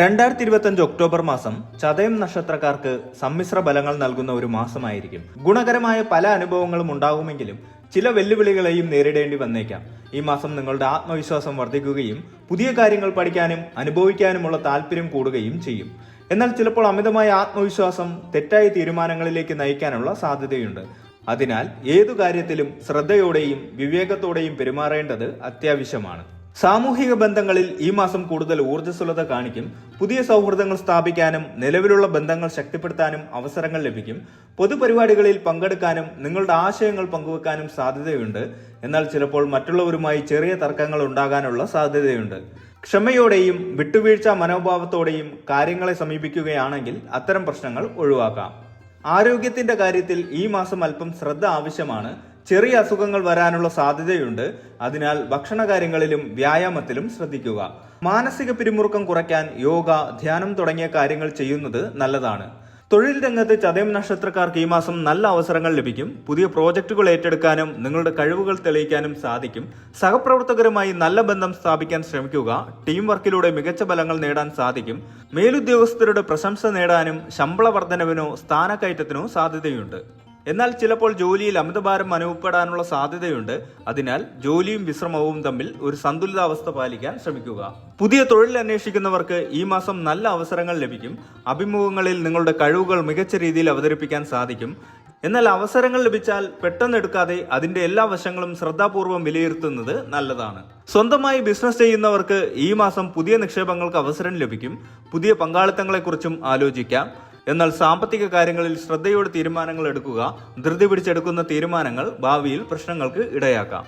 രണ്ടായിരത്തി ഇരുപത്തഞ്ച് ഒക്ടോബർ മാസം ചതയം നക്ഷത്രക്കാർക്ക് സമ്മിശ്ര ബലങ്ങൾ നൽകുന്ന ഒരു മാസമായിരിക്കും. ഗുണകരമായ പല അനുഭവങ്ങളും ഉണ്ടാകുമെങ്കിലും ചില വെല്ലുവിളികളെയും നേരിടേണ്ടി വന്നേക്കാം. ഈ മാസം നിങ്ങളുടെ ആത്മവിശ്വാസം വർദ്ധിക്കുകയും പുതിയ കാര്യങ്ങൾ പഠിക്കാനും അനുഭവിക്കാനുമുള്ള താല്പര്യം കൂടുകയും ചെയ്യും. എന്നാൽ ചിലപ്പോൾ അമിതമായ ആത്മവിശ്വാസം തെറ്റായ തീരുമാനങ്ങളിലേക്ക് നയിക്കാനുള്ള സാധ്യതയുണ്ട്. അതിനാൽ ഏതു കാര്യത്തിലും ശ്രദ്ധയോടെയും വിവേകത്തോടെയും പെരുമാറേണ്ടത് അത്യാവശ്യമാണ്. സാമൂഹിക ബന്ധങ്ങളിൽ ഈ മാസം കൂടുതൽ ഊർജസ്വലത കാണിക്കും പുതിയ സൗഹൃദങ്ങൾ സ്ഥാപിക്കാനും നിലവിലുള്ള ബന്ധങ്ങൾ ശക്തിപ്പെടുത്താനും അവസരങ്ങൾ ലഭിക്കും പൊതുപരിപാടികളിൽ പങ്കെടുക്കാനും നിങ്ങളുടെ ആശയങ്ങൾ പങ്കുവെക്കാനും സാധ്യതയുണ്ട്. എന്നാൽ ചിലപ്പോൾ മറ്റുള്ളവരുമായി ചെറിയ തർക്കങ്ങൾ ഉണ്ടാകാനുള്ള സാധ്യതയുണ്ട്. ക്ഷമയോടെയും വിട്ടുവീഴ്ച മനോഭാവത്തോടെയും കാര്യങ്ങളെ സമീപിക്കുകയാണെങ്കിൽ അത്തരം പ്രശ്നങ്ങൾ ഒഴിവാക്കാം. ആരോഗ്യത്തിന്റെ കാര്യത്തിൽ ഈ മാസം അല്പം ശ്രദ്ധ ആവശ്യമാണ്. ചെറിയ അസുഖങ്ങൾ വരാനുള്ള സാധ്യതയുണ്ട്. അതിനാൽ ഭക്ഷണ കാര്യങ്ങളിലും വ്യായാമത്തിലും ശ്രദ്ധിക്കുക. മാനസിക പിരിമുറുക്കം കുറയ്ക്കാൻ യോഗ ധ്യാനം തുടങ്ങിയ കാര്യങ്ങൾ ചെയ്യുന്നത് നല്ലതാണ്. തൊഴിൽ രംഗത്ത് ചതയം നക്ഷത്രക്കാർക്ക് ഈ മാസം നല്ല അവസരങ്ങൾ ലഭിക്കും. പുതിയ പ്രോജക്റ്റുകൾ ഏറ്റെടുക്കാനും നിങ്ങളുടെ കഴിവുകൾ തെളിയിക്കാനും സാധിക്കും. സഹപ്രവർത്തകരുമായി നല്ല ബന്ധം സ്ഥാപിക്കാൻ ശ്രമിക്കുക. ടീം വർക്കിലൂടെ മികച്ച ഫലങ്ങൾ നേടാൻ സാധിക്കും. മേലുദ്യോഗസ്ഥരുടെ പ്രശംസ നേടാനും ശമ്പള വർധനവിനോ സ്ഥാനക്കയറ്റത്തിനോ സാധ്യതയുണ്ട്. എന്നാൽ ചിലപ്പോൾ ജോലിയിൽ അമിതഭാരം അനുഭവപ്പെടാനുള്ള സാധ്യതയുണ്ട്. അതിനാൽ ജോലിയും വിശ്രമവും തമ്മിൽ ഒരു സന്തുലിതാവസ്ഥ പാലിക്കാൻ ശ്രമിക്കുക. പുതിയ തൊഴിൽ അന്വേഷിക്കുന്നവർക്ക് ഈ മാസം നല്ല അവസരങ്ങൾ ലഭിക്കും. അഭിമുഖങ്ങളിൽ നിങ്ങളുടെ കഴിവുകൾ മികച്ച രീതിയിൽ അവതരിപ്പിക്കാൻ സാധിക്കും. എന്നാൽ അവസരങ്ങൾ ലഭിച്ചാൽ പെട്ടെന്ന് എടുക്കാതെ അതിന്റെ എല്ലാ വശങ്ങളും ശ്രദ്ധാപൂർവം വിലയിരുത്തുന്നത് നല്ലതാണ്. സ്വന്തമായി ബിസിനസ് ചെയ്യുന്നവർക്ക് ഈ മാസം പുതിയ നിക്ഷേപങ്ങൾക്ക് അവസരം ലഭിക്കും. പുതിയ പങ്കാളിത്തങ്ങളെക്കുറിച്ചും ആലോചിക്കാം. എന്നാൽ സാമ്പത്തിക കാര്യങ്ങളിൽ ശ്രദ്ധയോടെ തീരുമാനങ്ങൾ എടുക്കുക ധൃതി പിടിച്ചെടുക്കുന്ന തീരുമാനങ്ങൾ ഭാവിയിൽ പ്രശ്നങ്ങൾക്ക് ഇടയാക്കാം.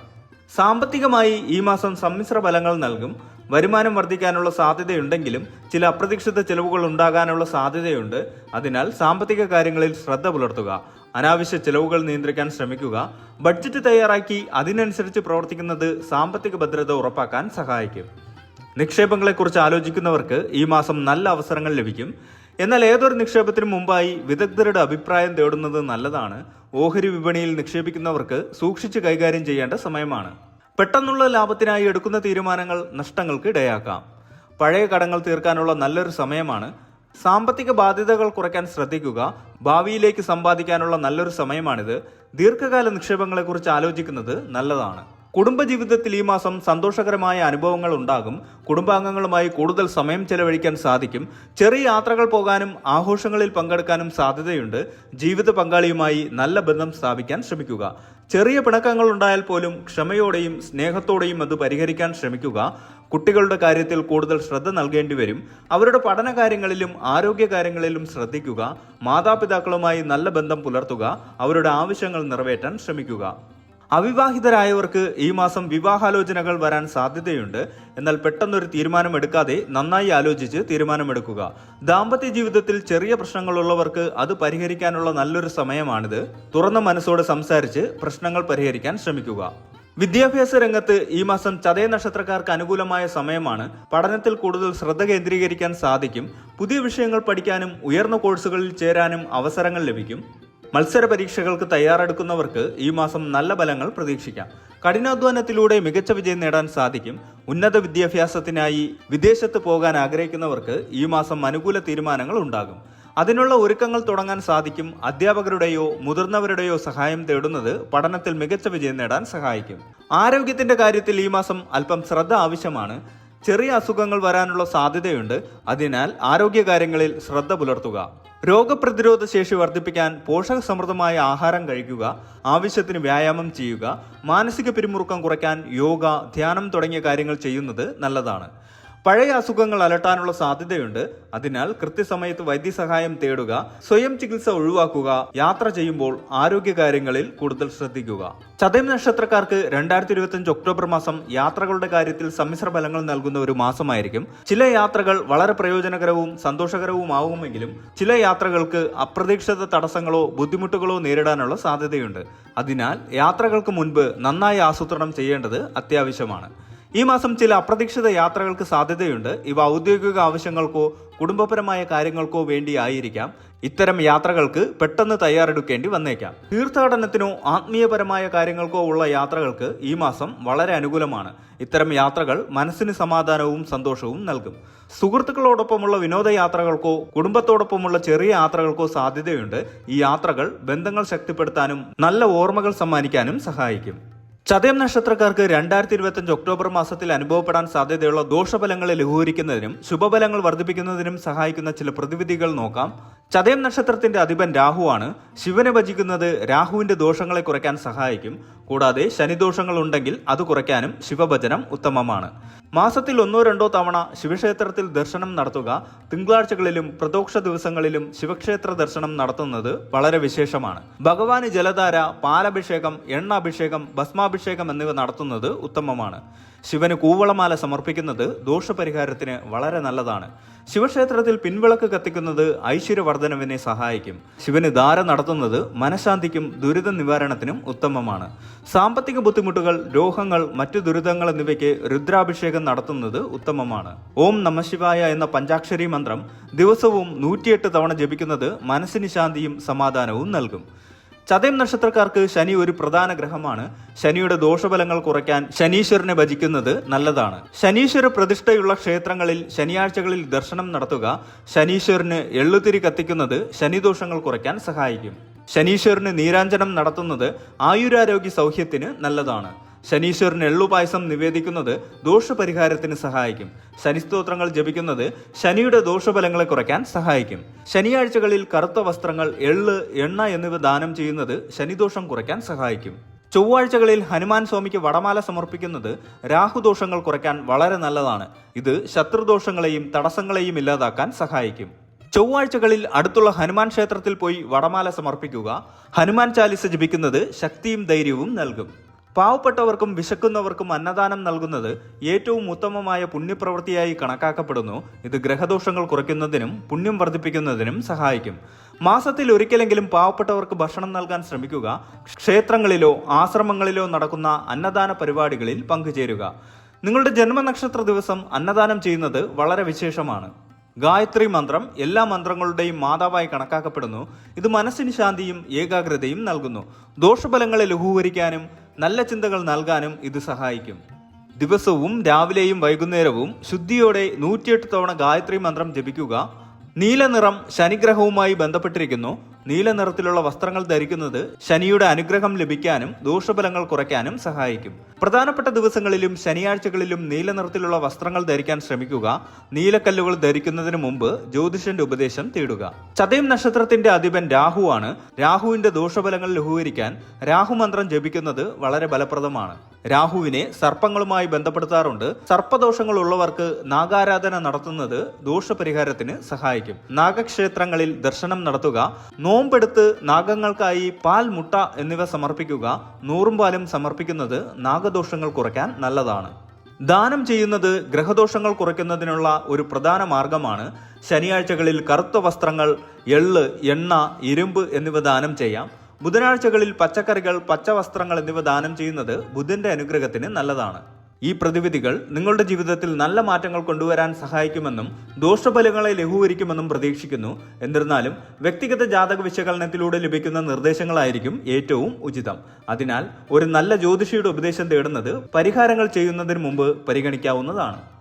സാമ്പത്തികമായി ഈ മാസം സമ്മിശ്ര ഫലങ്ങൾ നൽകും. വരുമാനം വർദ്ധിക്കാനുള്ള സാധ്യതയുണ്ടെങ്കിലും ചില അപ്രതീക്ഷിത ചെലവുകൾ ഉണ്ടാകാനുള്ള സാധ്യതയുണ്ട്. അതിനാൽ സാമ്പത്തിക കാര്യങ്ങളിൽ ശ്രദ്ധ പുലർത്തുക അനാവശ്യ ചെലവുകൾ നിയന്ത്രിക്കാൻ ശ്രമിക്കുക ബഡ്ജറ്റ് തയ്യാറാക്കി അതിനനുസരിച്ച് പ്രവർത്തിക്കുന്നത് സാമ്പത്തിക ഭദ്രത ഉറപ്പാക്കാൻ സഹായിക്കും. നിക്ഷേപങ്ങളെക്കുറിച്ച് ആലോചിക്കുന്നവർക്ക് ഈ മാസം നല്ല അവസരങ്ങൾ ലഭിക്കും. എന്നാൽ ഏതൊരു നിക്ഷേപത്തിനും മുമ്പായി വിദഗ്ധരുടെ അഭിപ്രായം തേടുന്നത് നല്ലതാണ്. ഓഹരി വിപണിയിൽ നിക്ഷേപിക്കുന്നവർക്ക് സൂക്ഷിച്ച് കൈകാര്യം ചെയ്യേണ്ട സമയമാണ്. പെട്ടെന്നുള്ള ലാഭത്തിനായി എടുക്കുന്ന തീരുമാനങ്ങൾ നഷ്ടങ്ങൾക്ക് ഇടയാക്കാം. പഴയ കടങ്ങൾ തീർക്കാനുള്ള നല്ലൊരു സമയമാണ്. സാമ്പത്തിക ബാധ്യതകൾ കുറയ്ക്കാൻ ശ്രദ്ധിക്കുക ഭാവിയിലേക്ക് സമ്പാദിക്കാനുള്ള നല്ലൊരു സമയമാണിത്. ദീർഘകാല നിക്ഷേപങ്ങളെക്കുറിച്ച് ആലോചിക്കുന്നത് നല്ലതാണ്. കുടുംബജീവിതത്തിൽ ഈ മാസം സന്തോഷകരമായ അനുഭവങ്ങൾ ഉണ്ടാകും. കുടുംബാംഗങ്ങളുമായി കൂടുതൽ സമയം ചെലവഴിക്കാൻ സാധിക്കും. ചെറിയ യാത്രകൾ പോകാനും ആഘോഷങ്ങളിൽ പങ്കെടുക്കാനും സാധ്യതയുണ്ട്. ജീവിത പങ്കാളിയുമായി നല്ല ബന്ധം സ്ഥാപിക്കാൻ ശ്രമിക്കുക. ചെറിയ പിണക്കങ്ങൾ ഉണ്ടായാൽ പോലും ക്ഷമയോടെയും സ്നേഹത്തോടെയും അത് പരിഹരിക്കാൻ ശ്രമിക്കുക. കുട്ടികളുടെ കാര്യത്തിൽ കൂടുതൽ ശ്രദ്ധ നൽകേണ്ടി വരും. അവരുടെ പഠന കാര്യങ്ങളിലും ആരോഗ്യ കാര്യങ്ങളിലും ശ്രദ്ധിക്കുക. മാതാപിതാക്കളുമായി നല്ല ബന്ധം പുലർത്തുക. അവരുടെ ആവശ്യങ്ങൾ നിറവേറ്റാൻ ശ്രമിക്കുക. അവിവാഹിതരായവർക്ക് ഈ മാസം വിവാഹാലോചനകൾ വരാൻ സാധ്യതയുണ്ട്. എന്നാൽ പെട്ടെന്നൊരു തീരുമാനമെടുക്കാതെ നന്നായി ആലോചിച്ച് തീരുമാനമെടുക്കുക. ദാമ്പത്യ ജീവിതത്തിൽ ചെറിയ പ്രശ്നങ്ങളുള്ളവർക്ക് അത് പരിഹരിക്കാനുള്ള നല്ലൊരു സമയമാണിത്. തുറന്ന മനസ്സോട് സംസാരിച്ച് പ്രശ്നങ്ങൾ പരിഹരിക്കാൻ ശ്രമിക്കുക. വിദ്യാഭ്യാസ രംഗത്ത് ഈ മാസം ചതയ നക്ഷത്രക്കാർക്ക് അനുകൂലമായ സമയമാണ്. പഠനത്തിൽ കൂടുതൽ ശ്രദ്ധ കേന്ദ്രീകരിക്കാൻ സാധിക്കും. പുതിയ വിഷയങ്ങൾ പഠിക്കാനും ഉയർന്ന കോഴ്സുകളിൽ ചേരാനും അവസരങ്ങൾ ലഭിക്കും. മത്സര പരീക്ഷകൾക്ക് തയ്യാറെടുക്കുന്നവർക്ക് ഈ മാസം നല്ല ഫലങ്ങൾ പ്രതീക്ഷിക്കാം. കഠിനാധ്വാനത്തിലൂടെ മികച്ച വിജയം നേടാൻ സാധിക്കും. ഉന്നത വിദ്യാഭ്യാസത്തിനായി വിദേശത്ത് പോകാൻ ആഗ്രഹിക്കുന്നവർക്ക് ഈ മാസം അനുകൂല തീരുമാനങ്ങൾ ഉണ്ടാകും. അതിനുള്ള ഒരുക്കങ്ങൾ തുടങ്ങാൻ സാധിക്കും. അധ്യാപകരുടെയോ മുതിർന്നവരുടെയോ സഹായം തേടുന്നത് പഠനത്തിൽ മികച്ച വിജയം നേടാൻ സഹായിക്കും. ആരോഗ്യത്തിന്റെ കാര്യത്തിൽ ഈ മാസം അല്പം ശ്രദ്ധ ആവശ്യമാണ്. ചെറിയ അസുഖങ്ങൾ വരാനുള്ള സാധ്യതയുണ്ട്. അതിനാൽ ആരോഗ്യകാര്യങ്ങളിൽ ശ്രദ്ധ പുലർത്തുക. രോഗപ്രതിരോധ ശേഷി വർദ്ധിപ്പിക്കാൻ പോഷകസമൃദ്ധമായ ആഹാരം കഴിക്കുക ആവശ്യത്തിന് വ്യായാമം ചെയ്യുക മാനസിക പിരിമുറുക്കം കുറയ്ക്കാൻ യോഗ ധ്യാനം തുടങ്ങിയ കാര്യങ്ങൾ ചെയ്യുന്നത് നല്ലതാണ്. പഴയ അസുഖങ്ങൾ അലട്ടാനുള്ള സാധ്യതയുണ്ട്. അതിനാൽ കൃത്യസമയത്ത് വൈദ്യസഹായം തേടുക സ്വയം ചികിത്സ ഒഴിവാക്കുക യാത്ര ചെയ്യുമ്പോൾ ആരോഗ്യകാര്യങ്ങളിൽ കൂടുതൽ ശ്രദ്ധിക്കുക. ചതയം നക്ഷത്രക്കാർക്ക് രണ്ടായിരത്തി ഇരുപത്തിയഞ്ച് ഒക്ടോബർ മാസം യാത്രകളുടെ കാര്യത്തിൽ സമ്മിശ്ര ഫലങ്ങൾ നൽകുന്ന ഒരു മാസമായിരിക്കും. ചില യാത്രകൾ വളരെ പ്രയോജനകരവും സന്തോഷകരവുമാവുമെങ്കിലും ചില യാത്രകൾക്ക് അപ്രതീക്ഷിത തടസ്സങ്ങളോ ബുദ്ധിമുട്ടുകളോ നേരിടാനുള്ള സാധ്യതയുണ്ട്. അതിനാൽ യാത്രകൾക്ക് മുൻപ് നന്നായി ആസൂത്രണം ചെയ്യേണ്ടത് അത്യാവശ്യമാണ്. ഈ മാസം ചില അപ്രതീക്ഷിത യാത്രകൾക്ക് സാധ്യതയുണ്ട്. ഇവ ഔദ്യോഗിക ആവശ്യങ്ങൾക്കോ കുടുംബപരമായ കാര്യങ്ങൾക്കോ വേണ്ടിയായിരിക്കാം ഇത്തരം യാത്രകൾക്ക് പെട്ടെന്ന് തയ്യാറെടുക്കേണ്ടി വന്നേക്കാം. തീർത്ഥാടനത്തിനോ ആത്മീയപരമായ കാര്യങ്ങൾക്കോ ഉള്ള യാത്രകൾക്ക് ഈ മാസം വളരെ അനുകൂലമാണ്. ഇത്തരം യാത്രകൾ മനസ്സിന് സമാധാനവും സന്തോഷവും നൽകും. സുഹൃത്തുക്കളോടൊപ്പമുള്ള വിനോദയാത്രകൾക്കോ കുടുംബത്തോടൊപ്പമുള്ള ചെറിയ യാത്രകൾക്കോ സാധ്യതയുണ്ട്. ഈ യാത്രകൾ ബന്ധങ്ങൾ ശക്തിപ്പെടുത്താനും നല്ല ഓർമ്മകൾ സമ്മാനിക്കാനും സഹായിക്കും. ചതയം നക്ഷത്രക്കാർക്ക് രണ്ടായിരത്തി ഇരുപത്തിയഞ്ച് ഒക്ടോബർ മാസത്തിൽ അനുഭവപ്പെടാൻ സാധ്യതയുള്ള ദോഷഫലങ്ങളെ ലഘൂകരിക്കുന്നതിനും ശുഭഫലങ്ങൾ വർദ്ധിപ്പിക്കുന്നതിനും സഹായിക്കുന്ന ചില പ്രതിവിധികൾ നോക്കാം. ചതയം നക്ഷത്രത്തിന്റെ അധിപൻ ആണ് ശിവനെ ഭജിക്കുന്നത് രാഹുവിന്റെ ദോഷങ്ങളെ കുറയ്ക്കാൻ സഹായിക്കും. കൂടാതെ ശനിദോഷങ്ങൾ ഉണ്ടെങ്കിൽ അത് കുറയ്ക്കാനും ശിവഭജനം ഉത്തമമാണ്. മാസത്തിൽ ഒന്നോ രണ്ടോ തവണ ശിവക്ഷേത്രത്തിൽ ദർശനം നടത്തുക തിങ്കളാഴ്ചകളിലും പ്രദോക്ഷ ദിവസങ്ങളിലും ശിവക്ഷേത്ര ദർശനം നടത്തുന്നത് വളരെ വിശേഷമാണ്. ഭഗവാന് ജലധാര പാലഭിഷേകം എണ്ണ അഭിഷേകം ഭസ്മാഭിഷേകം എന്നിവ നടത്തുന്നത് ഉത്തമമാണ്. ശിവന് കൂവളമാല സമർപ്പിക്കുന്നത് ദോഷപരിഹാരത്തിന് വളരെ നല്ലതാണ്. ശിവക്ഷേത്രത്തിൽ പിൻവിളക്ക് കത്തിക്കുന്നത് ഐശ്വര്യവർദ്ധനവിനെ സഹായിക്കും. ശിവന് ധാര നടത്തുന്നത് മനഃശാന്തിക്കും ദുരിത നിവാരണത്തിനും ഉത്തമമാണ്. സാമ്പത്തിക ബുദ്ധിമുട്ടുകൾ രോഗങ്ങൾ മറ്റു ദുരിതങ്ങൾ എന്നിവയ്ക്ക് രുദ്രാഭിഷേകം നടത്തുന്നത് ഉത്തമമാണ്. ഓം നമശിവായ എന്ന പഞ്ചാക്ഷരി മന്ത്രം ദിവസവും നൂറ്റിയെട്ട് തവണ ജപിക്കുന്നത് മനസ്സിന് ശാന്തിയും സമാധാനവും നൽകും. ചതയം നക്ഷത്രക്കാർക്ക് ശനി ഒരു പ്രധാന ഗ്രഹമാണ്. ശനിയുടെ ദോഷഫലങ്ങൾ കുറയ്ക്കാൻ ശനീശ്വരനെ ഭജിക്കുന്നത് നല്ലതാണ്. ശനീശ്വര പ്രതിഷ്ഠയുള്ള ക്ഷേത്രങ്ങളിൽ ശനിയാഴ്ചകളിൽ ദർശനം നടത്തുക ശനീശ്വരന് എള്ളുതിരി കത്തിക്കുന്നത് ശനിദോഷങ്ങൾ കുറയ്ക്കാൻ സഹായിക്കും. ശനീശ്വരന് നീരാഞ്ജനം നടത്തുന്നത് ആയുരാരോഗ്യ സൗഖ്യത്തിന് നല്ലതാണ്. ശനീശ്വരന് എള്ളുപായസം നിവേദിക്കുന്നത് ദോഷപരിഹാരത്തിന് സഹായിക്കും. ശനിസ്തോത്രങ്ങൾ ജപിക്കുന്നത് ശനിയുടെ ദോഷഫലങ്ങളെ കുറയ്ക്കാൻ സഹായിക്കും. ശനിയാഴ്ചകളിൽ കറുത്ത വസ്ത്രങ്ങൾ എള്ള് എണ്ണ എന്നിവ ദാനം ചെയ്യുന്നത് ശനിദോഷം കുറയ്ക്കാൻ സഹായിക്കും. ചൊവ്വാഴ്ചകളിൽ ഹനുമാൻ സ്വാമിക്ക് വടമാല സമർപ്പിക്കുന്നത് രാഹുദോഷങ്ങൾ കുറയ്ക്കാൻ വളരെ നല്ലതാണ്. ഇത് ശത്രുദോഷങ്ങളെയും തടസ്സങ്ങളെയും ഇല്ലാതാക്കാൻ സഹായിക്കും. ചൊവ്വാഴ്ചകളിൽ അടുത്തുള്ള ഹനുമാൻ ക്ഷേത്രത്തിൽ പോയി വടമാല സമർപ്പിക്കുക ഹനുമാൻ ചാലിസ ജപിക്കുന്നത് ശക്തിയും ധൈര്യവും നൽകും. പാവപ്പെട്ടവർക്കും വിശക്കുന്നവർക്കും അന്നദാനം നൽകുന്നത് ഏറ്റവും ഉത്തമമായ പുണ്യപ്രവൃത്തിയായി കണക്കാക്കപ്പെടുന്നു. ഇത് ഗ്രഹദോഷങ്ങൾ കുറയ്ക്കുന്നതിനും പുണ്യം വർദ്ധിപ്പിക്കുന്നതിനും സഹായിക്കും. മാസത്തിൽ ഒരിക്കലെങ്കിലും പാവപ്പെട്ടവർക്ക് ഭക്ഷണം നൽകാൻ ശ്രമിക്കുക. ക്ഷേത്രങ്ങളിലോ ആശ്രമങ്ങളിലോ നടക്കുന്ന അന്നദാന പരിപാടികളിൽ പങ്കുചേരുക. നിങ്ങളുടെ ജന്മനക്ഷത്ര ദിവസം അന്നദാനം ചെയ്യുന്നത് വളരെ വിശേഷമാണ്. ഗായത്രി മന്ത്രം എല്ലാ മന്ത്രങ്ങളുടെയും മാതാവായി കണക്കാക്കപ്പെടുന്നു. ഇത് മനസ്സിന് ശാന്തിയും ഏകാഗ്രതയും നൽകുന്നു. ദോഷഫലങ്ങളെ ലഘൂകരിക്കാനും നല്ല ചിന്തകൾ നൽകാനും ഇത് സഹായിക്കും. ദിവസവും രാവിലെയും വൈകുന്നേരവും ശുദ്ധിയോടെ നൂറ്റിയെട്ട് തവണ ഗായത്രി മന്ത്രം ജപിക്കുക നീലനിറം ശനിഗ്രഹവുമായി ബന്ധപ്പെട്ടിരിക്കുന്നു നീല നിറത്തിലുള്ള വസ്ത്രങ്ങൾ ധരിക്കുന്നത് ശനിയുടെ അനുഗ്രഹം ലഭിക്കാനും ദോഷഫലങ്ങൾ കുറയ്ക്കാനും സഹായിക്കും. പ്രധാനപ്പെട്ട ദിവസങ്ങളിലും ശനിയാഴ്ചകളിലും നീല നിറത്തിലുള്ള വസ്ത്രങ്ങൾ ധരിക്കാൻ ശ്രമിക്കുക. നീലക്കല്ലുകൾ ധരിക്കുന്നതിന് മുമ്പ് ജ്യോതിഷന്റെ ഉപദേശം തേടുക. ചതയം നക്ഷത്രത്തിന്റെ അധിപൻ രാഹുവാണ്. രാഹുവിന്റെ ദോഷഫലങ്ങൾ ലഘൂകരിക്കാൻ രാഹുമന്ത്രം ജപിക്കുന്നത് വളരെ ഫലപ്രദമാണ്. രാഹുവിനെ സർപ്പങ്ങളുമായി ബന്ധപ്പെടുത്താറുണ്ട്. സർപ്പദോഷങ്ങൾ ഉള്ളവർക്ക് നാഗാരാധന നടത്തുന്നത് ദോഷപരിഹാരത്തിന് സഹായിക്കും. നാഗക്ഷേത്രങ്ങളിൽ ദർശനം നടത്തുക. നോമ്പെടുത്ത് നാഗങ്ങൾക്കായി പാൽ മുട്ട എന്നിവ സമർപ്പിക്കുക നൂറും പാലും സമർപ്പിക്കുന്നത് നാഗദോഷങ്ങൾ കുറയ്ക്കാൻ നല്ലതാണ്. ദാനം ചെയ്യുന്നത് ഗ്രഹദോഷങ്ങൾ കുറയ്ക്കുന്നതിനുള്ള ഒരു പ്രധാന മാർഗമാണ് ശനിയാഴ്ചകളിൽ കറുത്ത വസ്ത്രങ്ങൾ എള്ള് എണ്ണ ഇരുമ്പ് എന്നിവ ദാനം ചെയ്യാം. ബുധനാഴ്ചകളിൽ പച്ചക്കറികൾ പച്ചവസ്ത്രങ്ങൾ എന്നിവ ദാനം ചെയ്യുന്നത് ബുധന്റെ അനുഗ്രഹത്തിന് നല്ലതാണ്. ഈ പ്രതിവിധികൾ നിങ്ങളുടെ ജീവിതത്തിൽ നല്ല മാറ്റങ്ങൾ കൊണ്ടുവരാൻ സഹായിക്കുമെന്നും ദോഷഫലങ്ങളെ ലഘൂകരിക്കുമെന്നും പ്രതീക്ഷിക്കുന്നു. എന്നിരുന്നാലും വ്യക്തിഗത ജാതക വിശകലനത്തിലൂടെ ലഭിക്കുന്ന നിർദ്ദേശങ്ങളായിരിക്കും ഏറ്റവും ഉചിതം. അതിനാൽ ഒരു നല്ല ജ്യോതിഷിയുടെ ഉപദേശം തേടുന്നത് പരിഹാരങ്ങൾ ചെയ്യുന്നതിന് മുമ്പ് പരിഗണിക്കാവുന്നതാണ്.